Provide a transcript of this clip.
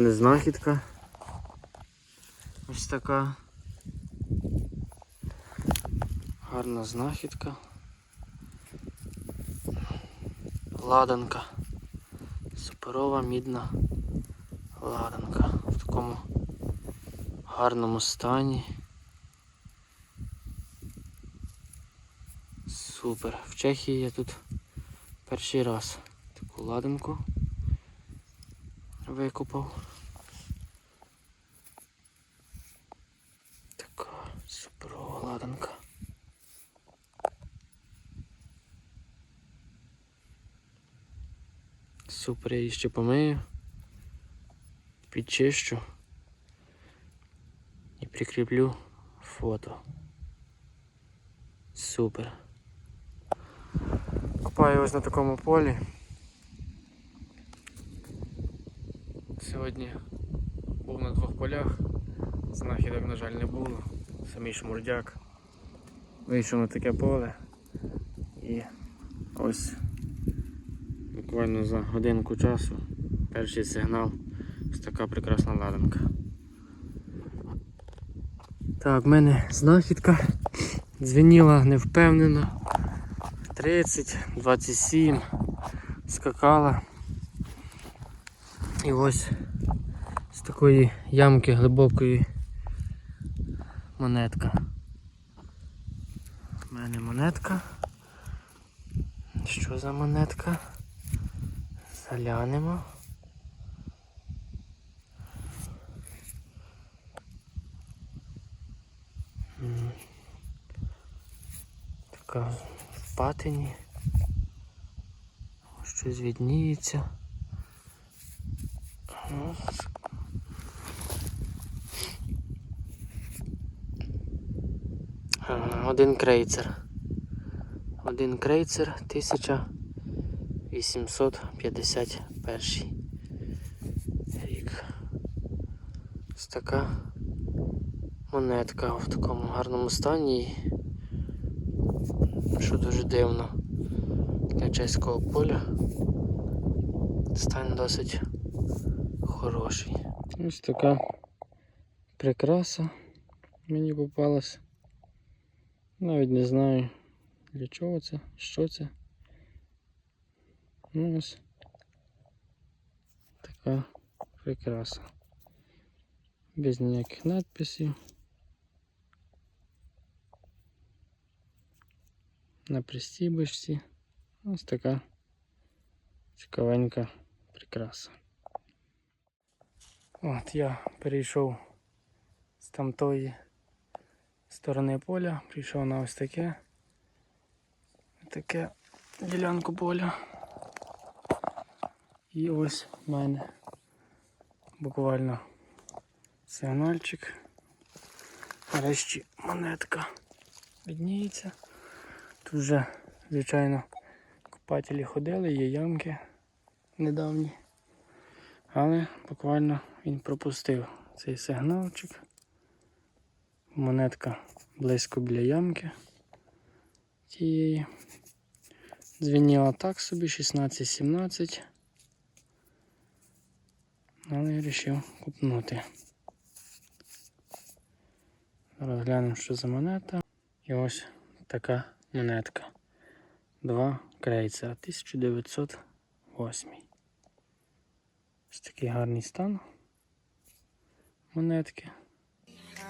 мене знахідка. Ось така. Гарна знахідка. Ладанка. Суперова мідна ладанка. В такому гарному стані. Супер. В Чехії я тут перший раз таку ладанку викупав. Така суперова ладанка. Супер, я її ще помию, підчищу і прикріплю фото. Супер. Копаю ось на такому полі. Сьогодні був на двох полях. Знахідок, на жаль, не було. Самий шмурдяк. Вийшов на таке поле і ось буквально за годинку часу перший сигнал ось така прекрасна ладанка. Так, в мене знахідка дзвеніла невпевнено. 30, 27, скакала. І ось з такої ямки глибокої монетка. У мене монетка. Що за монетка? Заглянемо. Така в патині. Щось відніється. Один крейцер. Один крейцер 1851 рік. Ось така монетка в такому гарному стані. Що дуже дивно для чеського поля. Стан досить хороший. Ось така прикраса мені попалась. Навіть не знаю для чого це, що це. Ну ось така прикраса. Без ніяких надписів. На пристібочці. Ось така цікавенька прикраса. От я перейшов з тамтої сторони поля, прийшов на ось таке. Таке ділянку поля. І ось в мене буквально сигнальчик. Нарешті монетка відніється. Тут вже, звичайно, копателі ходили, є ямки недавні. Але буквально він пропустив цей сигналчик. Монетка близько біля ямки тієї. Дзвеніла так собі 16-17. Але я вирішив купнути. Зараз глянемо, що за монета. І ось така монетка. Два крейцера 1908. Ось такий гарний стан монетки.